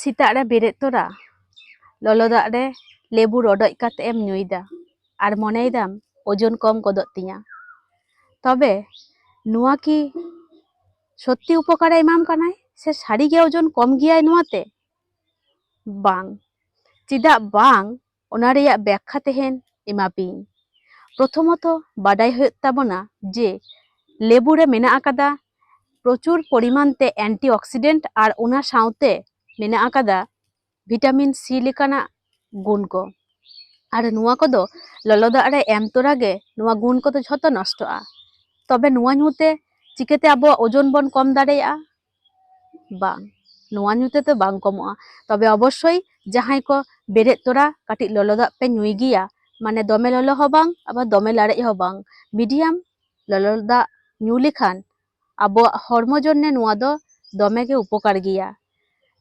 ᱥᱮᱛᱟᱜ বেড়ে তোরা ᱛᱚᱨᱟ ᱞᱚᱞᱚ লেবু ᱨᱮ ᱞᱮᱵᱩ ᱨᱚᱰᱚᱡ ᱠᱟᱛᱮ ᱮᱢ ᱧᱩᱭᱫᱟ ᱟᱨ ওজন কম গদত ᱛᱤᱧᱟ তবে ᱱᱚᱣᱟ ᱠᱤ সত্যি উপকারে এমাম কানাই সে সারিগে ওজন কম গিয়ায় নোয়াতে বাং চিদা বাং ওনারিয়া ব্যাখ্যা তেহেন এমাপিং প্রথমত বাডাই হয়ে তাবনা যে লেবুরে মেনা আকাদা প্রচুর পরিমাণতে অ্যান্টি অক্সিডেন্ট আর ওনার সাথে ᱢᱮᱱᱟᱜ ᱟᱠᱟᱫᱟ ᱵᱷᱤᱴᱟᱢᱤᱱ ᱥᱤ ᱞᱮᱠᱟᱱᱟᱜ ᱜᱩᱱ ᱠᱚ ᱟᱨ ᱱᱚᱣᱟ ᱠᱚᱫᱚ ᱞᱚᱞᱚ ᱫᱟᱜ ᱨᱮ ᱮᱢ ᱛᱚᱨᱟ ᱜᱮ ᱱᱚᱣᱟ ᱜᱩᱱ ᱠᱚᱫᱚ ᱡᱷᱚᱛᱚ ᱱᱚᱥᱴᱚᱜᱼᱟ ᱛᱚᱵᱮ ᱱᱚᱣᱟ ᱧᱩᱛᱮ ᱪᱤᱠᱟᱹᱛᱮ ᱟᱵᱚᱣᱟᱜ ᱳᱡᱚᱱ ᱵᱚᱱ ᱠᱚᱢ ᱫᱟᱲᱮᱭᱟᱜᱼᱟ ᱵᱟᱝ ᱱᱚᱣᱟ ᱧᱩ ᱛᱮᱫᱚ ᱵᱟᱝ ᱠᱚᱢᱚᱜᱼᱟ ᱛᱚᱵে ᱚᱵᱚᱥᱥᱳᱭ ᱡᱟᱦᱟᱸᱭ ᱠᱚ ᱵᱮᱨᱮᱫ ᱛᱚᱨᱟ ᱠᱟᱹᱴᱤᱡ ᱞᱚᱞᱚ ᱫᱟᱜ ᱯᱮ ᱧᱩᱭ ᱜᱮᱭᱟ ᱢᱟᱱᱮ ᱫᱚᱢᱮ ᱞᱚᱞᱚ ᱦᱚᱸ ᱵᱟᱝ ᱟᱵᱟᱨ ᱫᱚᱢᱮ ᱞᱟᱲᱮᱡ ᱦᱚᱸ ᱵᱟᱝ ᱢᱤᱰᱤᱭᱟᱢ ᱞᱚᱞᱚ ᱫᱟᱜ ᱧᱩ ᱞᱮᱠᱷᱟᱱ ᱟᱵᱚᱣᱟᱜ ᱦᱚᱲᱢᱚ ᱡᱚᱱᱱᱮ ᱱᱚᱣᱟ ᱫᱚ ᱫᱚᱢᱮ ᱜᱮ ᱩᱯᱚᱠᱟᱨ ᱜᱮᱭᱟ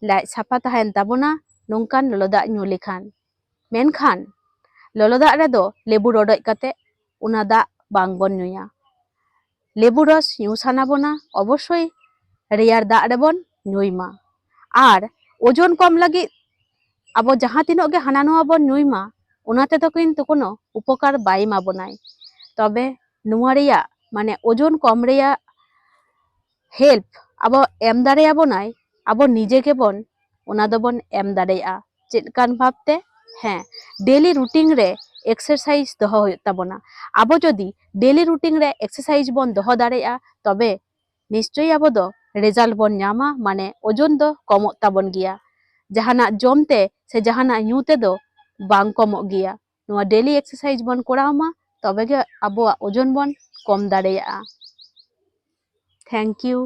লাই সাফা তাহেন ᱛᱟᱦᱮᱱ ᱛᱟᱵᱚᱱᱟ ᱱᱚᱝᱠᱟᱱ ᱞᱚᱞᱚ ᱫᱟᱜ ᱧᱩ ᱞᱮᱠᱷᱟᱱ ᱢᱮᱱᱠᱷᱟᱱ ᱞᱚᱞᱚ ᱫᱟᱜ ᱨᱮᱫᱚ ᱞᱮᱵᱩ ᱨᱚᱰᱚᱡ ᱠᱟᱛᱮ ᱚᱱᱟ ᱫᱟᱜ ᱵᱟᱝᱵᱚᱱ নুয়া লেবু রস নিউ সানা বোনা অবশ্যই রেয়ার দা রেবন নুইমা আর ওজন কম লাগি আবো যাহা তিনগে হানা নোয়া বন নুইমা ওনাতে তো কিন্তু কোনো উপকার বাই মা বোনাই তবে নুয়া মানে ওজন কম রেয়া হেল্প আবো এম দাঁড়িয়ে বোনাই ᱟᱵᱚ ᱱᱤᱡᱮ ᱜᱮᱵᱚᱱ ᱚᱱᱟ ᱫᱚᱵᱚᱱ ᱮᱢ ᱫᱟᱲᱮᱭᱟᱜᱼᱟ ᱪᱮᱫ ᱞᱮᱠᱟᱱ ᱵᱷᱟᱵᱽᱛᱮ ᱦᱮᱸ ডেলি রুটিন রে এক্সারসাইজ দহ হয়ে তাবনা আবো যদি ডেলি রুটিন রে এক্সারসাইজ বন দহ দাঁড়া তবে নিশ্চয়ই আবো দো রেজাল্ট বন নামা মানে ওজন দো কমত তাবন গিয়া। জাহানা জমতে, সে জাহানা ইউতে দো বাং কমত গিয়া। নোয়া ডেলি এক্সারসাইজ বন করাওমা তবে গে আবো ওজন বন কম দাঁড়া থ্যাংক ইউ।